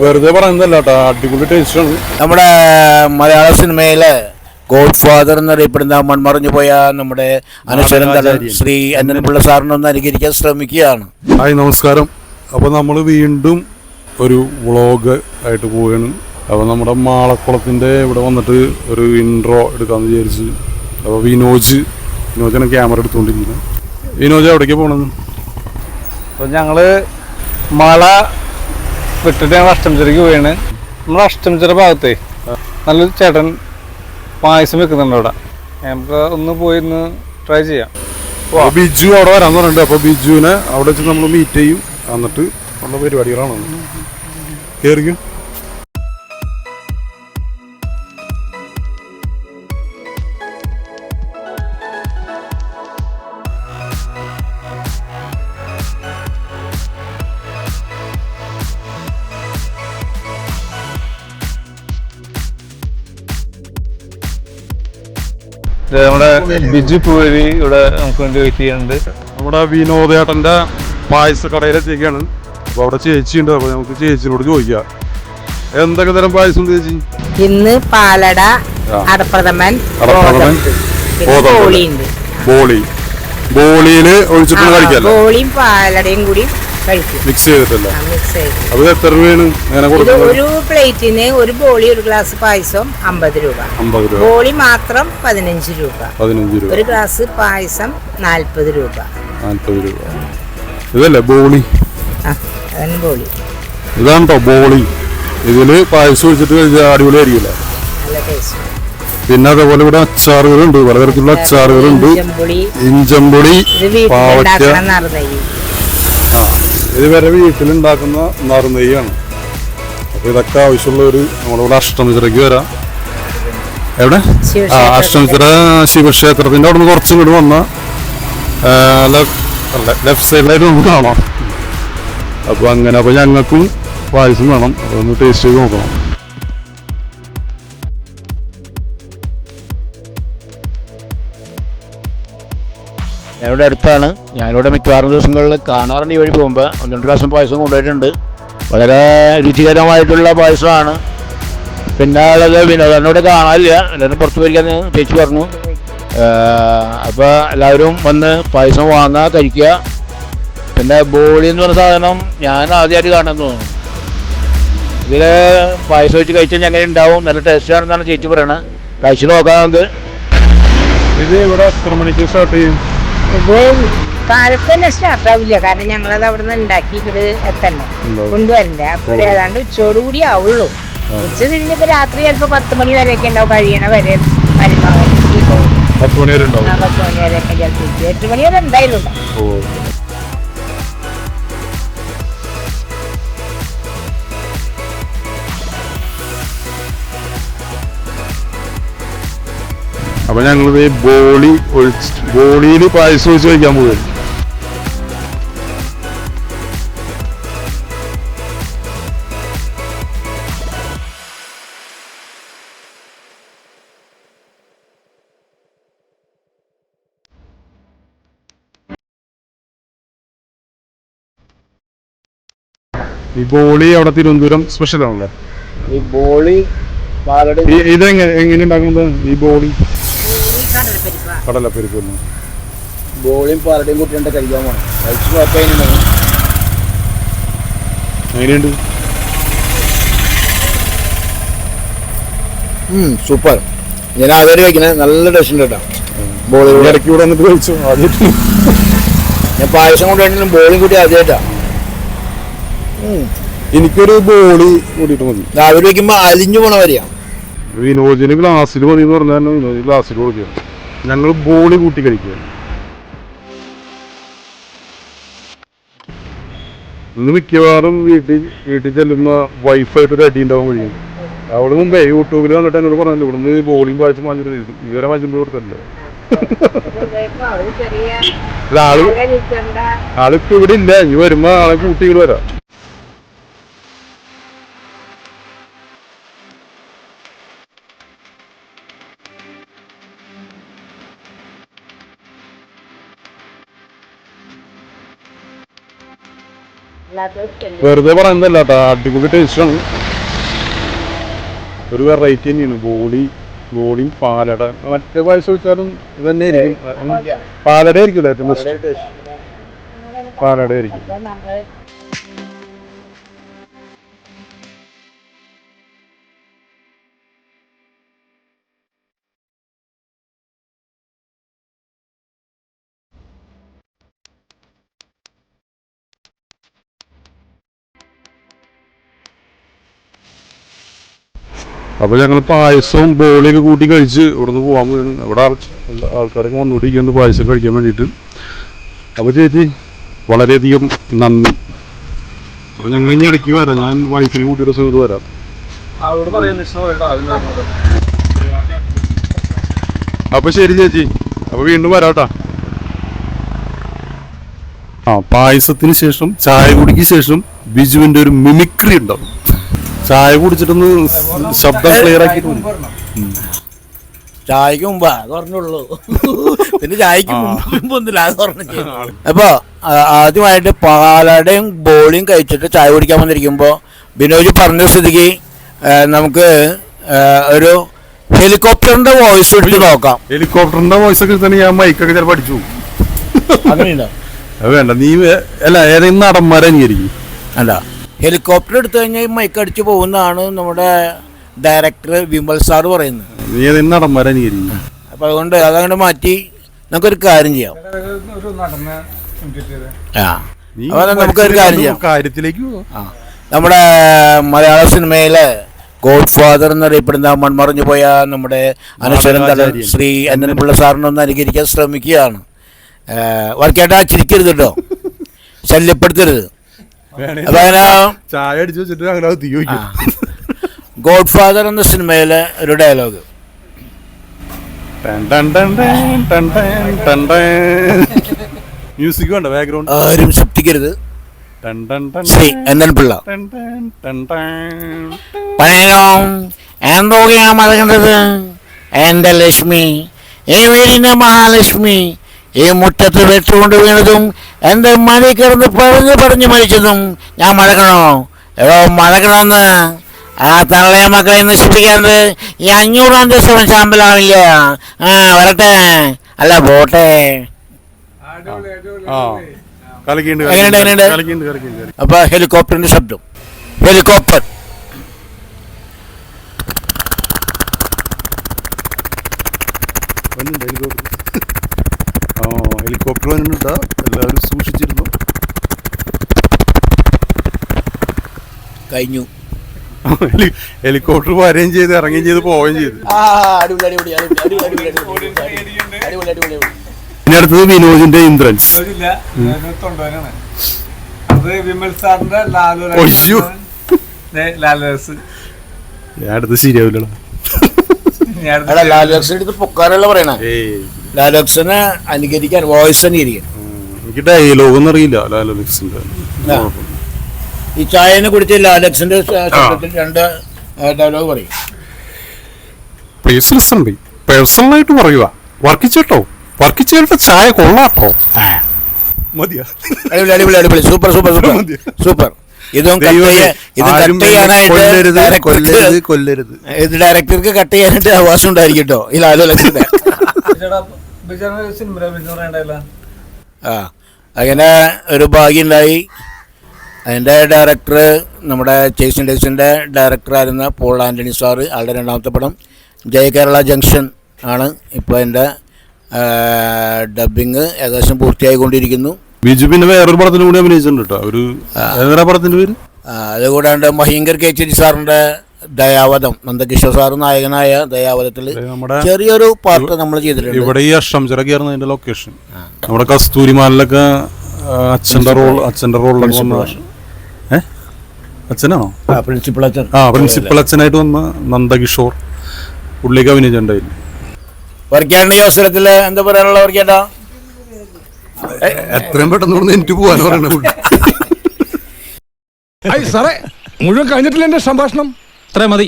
വെറുതെ പറയുന്നതല്ല കേട്ടോ അടിപൊളി ടേസ്റ്റാണ് ആണ്. നമ്മുടെ മലയാള സിനിമയിലെ ഗോഡ് ഫാദർ എന്നറിയപ്പെടുന്ന മൺമറഞ്ഞു പോയ നമ്മുടെ അനശ്വരൻ തല ശ്രീ അന്നൻപിള്ള സാറിനൊന്ന് അനുകരിക്കാൻ ശ്രമിക്കുകയാണ്. ഹായ് നമസ്കാരം. അപ്പോൾ നമ്മൾ വീണ്ടും ഒരു വ്ളോഗ് ആയിട്ട് പോവുകയാണ്. അപ്പോൾ നമ്മുടെ മാളക്കുളത്തിന്റെ ഇവിടെ വന്നിട്ട് ഒരു ഇൻട്രോ എടുക്കാമെന്ന് വിചാരിച്ച്. അപ്പോൾ വിനോജ് വിനോജാണ് ക്യാമറ എടുത്തുകൊണ്ടിരിക്കുന്നത് വിനോജ് എവിടേക്കാണ് പോകണമെന്ന് അപ്പോൾ ഞങ്ങൾ മല വിട്ടിട്ട് ഞങ്ങൾ അഷ്ടമിച്ചിറക്ക് പോയാണ് നമ്മൾ അഷ്ടമിച്ചിറ ഭാഗത്തെ നല്ലൊരു ചേട്ടൻ പായസം വെക്കുന്നുണ്ട് അവിടെ. നമുക്ക് ഒന്ന് പോയി ഒന്ന് ട്രൈ ചെയ്യാം. ബിജു അവിടെ വരാൻ പറഞ്ഞിട്ടുണ്ട്. അപ്പോൾ ബിജുവിനെ അവിടെ വെച്ച് നമ്മൾ മീറ്റ് ചെയ്യും. എന്നിട്ട് ഉള്ള പരിപാടികളാണ്. കയറിക്കും നമ്മുടെ ബിജു പൂരി ഇവിടെ നമുക്ക് വേണ്ടി വെയിറ്റ് ചെയ്യുന്നുണ്ട്. നമ്മുടെ വിനോദേട്ടന്റെ പായസ കടയിലെത്തിയൊക്കെയാണ് അപ്പോൾ അവിടെ ചേച്ചി ഉണ്ട് അപ്പോൾ നമുക്ക് ചേച്ചിനോട് ചോദിക്കാം. എന്തൊക്കെ തരം പായസം ഉണ്ട് ചേച്ചി? ഇന്ന് പാലട. അടപ്രഥമൻ അടപ്രഥമൻ. ബോളി. ബോളിയിൽ ഒഴിച്ചിട്ട് കഴിക്കാം ബോളിയും പാലടയും കൂടി മിക്സ് ചെയ്തിട്ടല്ല? അത് എത്ര രൂപയാണ് ഒരു പ്ലേറ്റിന് ഒരു ബോളി ഒരു ഗ്ലാസ് പായസം അമ്പത് രൂപ. അമ്പത് രൂപ. ബോളി മാത്രം പതിനഞ്ച് രൂപ. പതിനഞ്ച് രൂപ. ഒരു ഗ്ലാസ് പായസം നാൽപ്പത് രൂപ. നാൽപ്പത് രൂപ. ഇതല്ലേ ബോളി? അതാണ് ബോളി. ഇതാണ് കേട്ടോ ബോളി. ഇതിൽ പായസം ഒഴിച്ചിട്ട് കഴിച്ചാൽ അടിപൊളിയായിരിക്കില്ല പിന്നെ അതേപോലെ ഇവിടെ അച്ചാറുകളുണ്ട്. പലതരത്തിലുള്ള അച്ചാറുകളുണ്ട്. ഇഞ്ചമ്പുളി ഇഞ്ചമ്പൊടി പാവയ്ക്ക. ഇത് വരെ വീട്ടിലുണ്ടാക്കുന്ന നറുനെയ്യാണ്. അപ്പൊ ഇതൊക്കെ ആവശ്യമുള്ളവർ നമ്മളിവിടെ അഷ്ടമിച്ചിറയ്ക്ക് വരാം. എവിടെ? ആ. അഷ്ടമിച്ചിറ ശിവക്ഷേത്രത്തിന്റെ അവിടെ നിന്ന് കുറച്ചും കൂടി വന്ന ലെഫ്റ്റ് സൈഡിലായിട്ട് നമുക്ക് കാണാം. അപ്പൊ അങ്ങനെ അപ്പോൾ ഞങ്ങൾക്കും പായസം വേണം. അതൊന്ന് ടേസ്റ്റ് ചെയ്ത് നോക്കണം. ഞാനിവിടെ അടുത്താണ്. ഞാനിവിടെ മിക്കവാറും ദിവസങ്ങളിൽ കാണാറുണ്ട് ഈ വഴി പോകുമ്പോൾ ഒന്ന് രണ്ട് പ്രാവശ്യം പായസം കൊണ്ടുപോയിട്ടുണ്ട്. വളരെ രുചികരമായിട്ടുള്ള പായസമാണ്. പിന്നെ ഉള്ളത് വിനോദനോട് കാണാനില്ല എല്ലാവരും പുറത്ത് പോയിരിക്കാൻ ചേച്ചി പറഞ്ഞു. അപ്പോൾ എല്ലാവരും വന്ന് പായസം വാങ്ങുക കഴിക്കുക. പിന്നെ ബോളി എന്ന് പറഞ്ഞ സാധനം ഞാൻ ആദ്യമായിട്ട് കാണാൻ തോന്നുന്നു. ഇതിൽ പായസം വെച്ച് കഴിച്ചാൽ എങ്ങനെ ഉണ്ടാവും. നല്ല ടേസ്റ്റ് ആണെന്നാണ് ചേച്ചി പറയണത്. കഴിച്ച് നോക്കാം നമുക്ക് ഇത് ഇവിടെ എത്ര മണിക്ക് സ്റ്റാർട്ട് ചെയ്യും? ഇത് കാലത്ത് തന്നെ സ്റ്റാർട്ട് ആവില്ല കാരണം ഞങ്ങളത് അവിടെ നിന്ന് ഉണ്ടാക്കി എത്തണ്ടേ. കൊണ്ടുവരണ്ടേ? അപ്പൊ ഏതാണ്ട് ഉച്ചയോട് കൂടി ആവുള്ളൂ. ഉച്ച തിരിഞ്ഞിപ്പോ രാത്രി ചിലപ്പോ പത്ത് മണി വരെയൊക്കെ ഉണ്ടാവും. കഴിയണ വരെ പരമാവധി. പത്ത് മണി വരെ ഉണ്ടാവും. പത്ത് മണി വരെയൊക്കെ ചിലപ്പോൾ എട്ട് മണി വരെ എന്തായാലും ഉണ്ടാവും. ഓ അപ്പൊ ഞങ്ങളിത് ബോളി ഒഴിച്ച് ബോളിയിൽ പായസം ഒഴിച്ച് കഴിക്കാൻ പോകും ഈ ബോളി അവിടെ തിരുവനന്തപുരം സ്പെഷ്യൽ ആണല്ലേ? ഈ ബോളി ഇതെങ്ങനെ എങ്ങനെ ഉണ്ടാക്കുന്നത് ഈ ബോളി. കടലപ്പരിപ്പ തന്നെ. ബോളിയും പാലടയും കൂട്ടിയിട്ട് കഴിക്കാൻ പോകണം കഴിച്ച് എങ്ങനെയുണ്ട്? സൂപ്പർ ഞാൻ ആദ്യമായിട്ട് കഴിക്കുന്നത് നല്ല ടേസ്റ്റ് ഉണ്ട് കേട്ടോ. ബോളി ഇടയ്ക്ക് ഇവിടെ വന്നിട്ട് കഴിച്ചു? ആദ്യമായിട്ട്. ഞാൻ പായസം കൊണ്ടുപോയിട്ടും ബോളിയും കൂട്ടി ആദ്യമായിട്ടാ. എനിക്കൊരു ബോളി കൂടിയിട്ട് മതി. രാവിലെ വയ്ക്കുമ്പോൾ അലിഞ്ഞു പോണ വിനോദിന് ഗ്ലാസ്സിൽ മതി എന്ന് പറഞ്ഞാൽ വിനോദ് ഗ്ലാസ്സിൽ കൊടുക്കുക ഞങ്ങൾ ബോളി കൂട്ടി കഴിക്കുക. ഇന്ന് മിക്കവാറും വീട്ടിൽ വീട്ടിൽ ചെല്ലുന്ന വൈഫായിട്ട് ഒരു അടി ഉണ്ടാവാൻ കഴിയും അവൾ മുമ്പേ യൂട്യൂബിൽ വന്നിട്ട് എന്നോട് പറഞ്ഞല്ലോ ഇവിടുന്ന് ബോളിയും വായിച്ച് മാഞ്ഞിട്ട് ഇവരെ വാങ്ങിച്ചിട്ട് കൊടുത്തല്ലേ ആൾ ആൾക്ക് ആളിപ്പോ ഇവിടെ ഇല്ല. ഇനി വരുമ്പോ ആളെ കൂട്ടികൾ വരാം. വെറുതെ പറയുന്നതല്ല കേട്ടോ. അടിപൊളി ടേസ്റ്റാണ് ഒരു വെറൈറ്റി തന്നെയാണ്. ബോളി ബോളിയും പാലട. മറ്റേ പായസം വെച്ചാലും ഇത് തന്നെ ആയിരിക്കും. പാലട ആയിരിക്കും ഏറ്റവും ബെസ്റ്റ് പാലട ആയിരിക്കും അപ്പൊ നമ്മൾ അപ്പൊ ഞങ്ങൾ പായസവും ബോളിയൊക്കെ കൂട്ടി കഴിച്ച് ഇവിടുന്ന് പോകാൻ ഇവിടെ അവിടെ ആൾ- ആൾക്കാരൊക്കെ വന്നുകൊണ്ടിരിക്കുന്നു പായസം കഴിക്കാൻ വേണ്ടിയിട്ട്. അപ്പോൾ ചേച്ചി വളരെയധികം നന്ദി. അപ്പൊ ഞങ്ങൾ ഇനി ഇടയ്ക്ക് വരാം. ഞാൻ വൈഫിനെ കൂട്ടിയുടെ സുഹൃത്ത് വരാം. അപ്പോൾ ശരി ചേച്ചി. അപ്പോൾ വീണ്ടും വരാട്ടാ. ആ പായസത്തിന് ശേഷം ചായ കുടിക്ക് ശേഷം ബിജുവിന്റെ ഒരു മിമിക്രി ഉണ്ടാവും. ചായ കുടിച്ചിട്ടൊന്ന് ശബ്ദം ക്ലിയർ ആക്കി. ചായക്ക് മുമ്പാ അത് പറഞ്ഞുള്ളൂ. പിന്നെ ചായക്ക് അത് അപ്പൊ ആദ്യമായിട്ട് പാലടയും ബോളിയും കഴിച്ചിട്ട് ചായ കുടിക്കാൻ വന്നിരിക്കുമ്പോൾ ബിനോജ് പറഞ്ഞ സ്ഥിതിക്ക് നമുക്ക് ഒരു ഹെലികോപ്റ്ററിന്റെ വോയിസ് എടുത്ത് നോക്കാം. ഹെലികോപ്റ്ററിന്റെ വോയിസ് ഒക്കെ തന്നെ ഞാൻ മൈക്കൊക്കെ ചിലപ്പോൾ പഠിച്ചു. അങ്ങനെയുണ്ടോ വേണ്ട. നീ അല്ല ഏതെങ്കിലും നടന്മാരെ അംഗീകരിക്കും. അല്ല. ഹെലികോപ്റ്റർ എടുത്തു കഴിഞ്ഞാൽ മൈക്ക് അടിച്ച് പോകുന്നതാണ് നമ്മുടെ ഡയറക്ടർ വിമൽ സാർ പറയുന്നത്. നീ ഏതെങ്കിലും നടന്മാരെ അംഗീകരിക്കും അപ്പൊ അതുകൊണ്ട് അതങ്ങോട്ട് മാറ്റി നമുക്കൊരു കാര്യം ചെയ്യാം. ഒരു ഇട്ടിട്ട് ആ നീ നമുക്കൊരു കാര്യം ചെയ്യാം. കാര്യത്തിലേക്ക് പോ. ആ. നമ്മുടെ മലയാള സിനിമയിലെ ഗോഡ് ഫാദർ എന്നറിയപ്പെടുന്ന മൺമറഞ്ഞു പോയ നമ്മുടെ അനശ്വരൻ തല ശ്രീ ശ്രീ അന്നൻപിള്ള സാറിനൊന്ന് അനുകരിക്കാൻ ശ്രമിക്കുകയാണ്. വർക്കേട്ടാ ചിരിക്കരുത് കേട്ടോ. ശല്യപ്പെടുത്തരുത്. അങ്ങനെ ചായ അടിച്ചു വെച്ചിട്ട് അങ്ങനെ അത് തീ വയ്ക്കും ഗോഡ് ഫാദർ എന്ന സിനിമയിലെ ഒരു ഡയലോഗ് മ്യൂസിക് വേണ്ട ബാക്ക്ഗ്രൗണ്ട് ആരും ശബ്ദിക്കരുത് ശ്രീ എന്നൻപിള്ള പണേരം എന്തൊക്കെയാ മറക്കേണ്ടത് എന്റെ ലക്ഷ്മി ഏ വീടിന്റെ മഹാലക്ഷ്മി ഈ മുറ്റത്ത് വെച്ചുകൊണ്ട് വീണതും എന്റെ മടി കിടന്ന് പറഞ്ഞു പറഞ്ഞു മരിച്ചതും ഞാൻ മഴക്കണോ? എടോ മഴക്കണമെന്ന് ആ തള്ളയ മക്കളെ നശിപ്പിക്കാണ്ട് ഈ അഞ്ഞൂറാം ദിവസം ശാമ്പലാവില്ല ആ വരട്ടെ. അല്ല പോട്ടെ. അപ്പൊ ഹെലികോപ്റ്ററിന്റെ ശബ്ദം. ഹെലികോപ്റ്റർ. ഹെലികോപ്റ്റർ. ഹെലികോപ്റ്റർ വന്നിട്ടുണ്ട് എല്ലാവരും സൂക്ഷിച്ചിരുന്നു. കഴിഞ്ഞു. ഹെലികോപ്റ്റർ വരുകയും ചെയ്ത് ഇറങ്ങുകയും ചെയ്ത് പോവുകയും ചെയ്തു. ഇനി അടുത്തത് വിനോദിന്റെ ഇന്ദ്രൻസ്. ലാലു അടുത്ത് ശരിയാവില്ലടാ ലാലോക്സിന്റെ അടുത്ത് പൊക്കാരല്ല പറയണ? ലാലോക്സിനെ അനുകരിക്കാൻ വോയിസ് തന്നെ ഇരിക്കും എനിക്ക് ഡയലോഗ് ഒന്നും അറിയില്ല ലാലോലിക്സിന്റെ ഈ ചായനെ കുറിച്ച് ലാലോക്സിന്റെ ശബ്ദത്തിൽ രണ്ട് ഡയലോഗ് പറയും. പ്ലീസ് ലിസൺ ബി പേഴ്സണലായിട്ട് പറയുക. വർക്കിച്ചേട്ടോ. വർക്കിച്ചേട്ട ചായ കൊള്ളാട്ടോ. മതിയാ. അടിപൊളി അടിപൊളി അടിപൊളി. Super super super. സൂപ്പർ. ഇതും കൊല്ലരുത് ഇത് ഡയറക്ടർക്ക് കട്ട് ചെയ്യാനായിട്ട് അവകാശം ഉണ്ടായിരിക്കും കേട്ടോ ഈ സിനിമ പറയണ്ടല്ല ആ അങ്ങനെ ഒരു ഭാഗ്യമുണ്ടായി അതിന്റെ ഡയറക്ടർ നമ്മുടെ ചേസൻ ഡേസിന്റെ ഡയറക്ടറായിരുന്ന പോൾ ആന്റണി സാറ് ആളുടെ രണ്ടാമത്തെ പടം ജയ കേരള ജംഗ്ഷൻ ആണ്. ഇപ്പോൾ എന്റെ ഡബിങ് ഏകദേശം പൂർത്തിയായിക്കൊണ്ടിരിക്കുന്നു. ബിജു പിന്നെ വേറൊരു പടത്തിന് കൂടി അഭിനയിച്ചിട്ടുണ്ട് കേട്ടോ ഒരു പടത്തിന്റെ പടത്തിന്റെ പേര്? അതുകൂടാണ്ട് മഹീങ്കർ കേച്ചേരി സാറിന്റെ ദയാവതം നന്ദകിഷോർ സാർ നായകനായ ദയാവതത്തിൽ ചെറിയൊരു പാർട്ട് നമ്മൾ ചെയ്തിട്ടുണ്ട്. ഇവിടെ ഈ അഷ്ടംചിറക്കായിരുന്നു അതിന്റെ ലൊക്കേഷൻ നമ്മുടെ കസ്തൂരിമാലിലൊക്കെ അച്ഛന്റെ റോൾ അച്ഛന്റെ റോളിലൊക്കെ വന്ന അച്ഛനാണോ? പ്രിൻസിപ്പൽ പ്രിൻസിപ്പൾ അച്ഛൻ. ആ പ്രിൻസിപ്പൽ അച്ഛനായിട്ട് വന്ന നന്ദകിഷോർ പുള്ളിക്ക് അഭിനയിച്ചിട്ടുണ്ടായില്ല വർക്കാണ്ട് ഈ അവസരത്തിൽ എന്താ പറയാനുള്ള വർക്കേട്ടാ എത്രയും പെട്ടെന്ന് എനിക്ക് പോവാൻ പറയണ സാറേ മുഴുവൻ കഴിഞ്ഞിട്ടില്ല എന്റെ സംഭാഷണം? അത്രേ മതി.